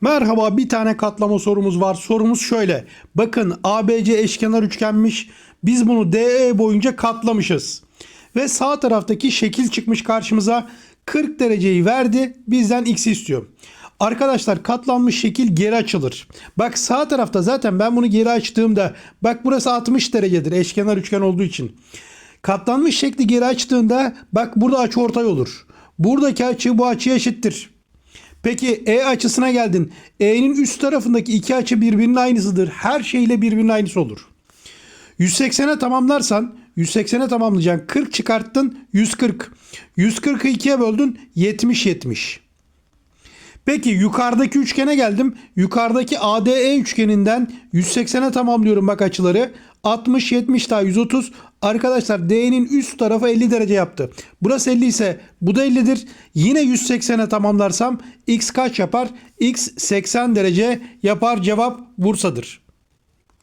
Merhaba bir tane katlama sorumuz var. Sorumuz şöyle. Bakın ABC eşkenar üçgenmiş. Biz bunu DE boyunca katlamışız. Ve sağ taraftaki şekil çıkmış karşımıza 40 dereceyi verdi. Bizden x istiyor. Arkadaşlar katlanmış şekil geri açılır. Bak sağ tarafta zaten ben bunu geri açtığımda bak burası 60 derecedir eşkenar üçgen olduğu için. Katlanmış şekli geri açtığında bak burada açı ortay olur. Buradaki açı bu açıya eşittir. Peki E açısına geldin. E'nin üst tarafındaki iki açı birbirinin aynısıdır. Her şeyle birbirinin aynısı olur. 180'e tamamlarsan 180'e tamamlayacaksın. 40 çıkarttın 140. 140'ı 2'ye böldün 70 70. Peki yukarıdaki üçgene geldim. Yukarıdaki ADE üçgeninden 180'e tamamlıyorum bak açıları. 60, 70 daha 130. Arkadaşlar D'nin üst tarafı 50 derece yaptı. Burası 50 ise bu da 50'dir. Yine 180'e tamamlarsam x kaç yapar? x 80 derece yapar. Cevap Bursa'dır.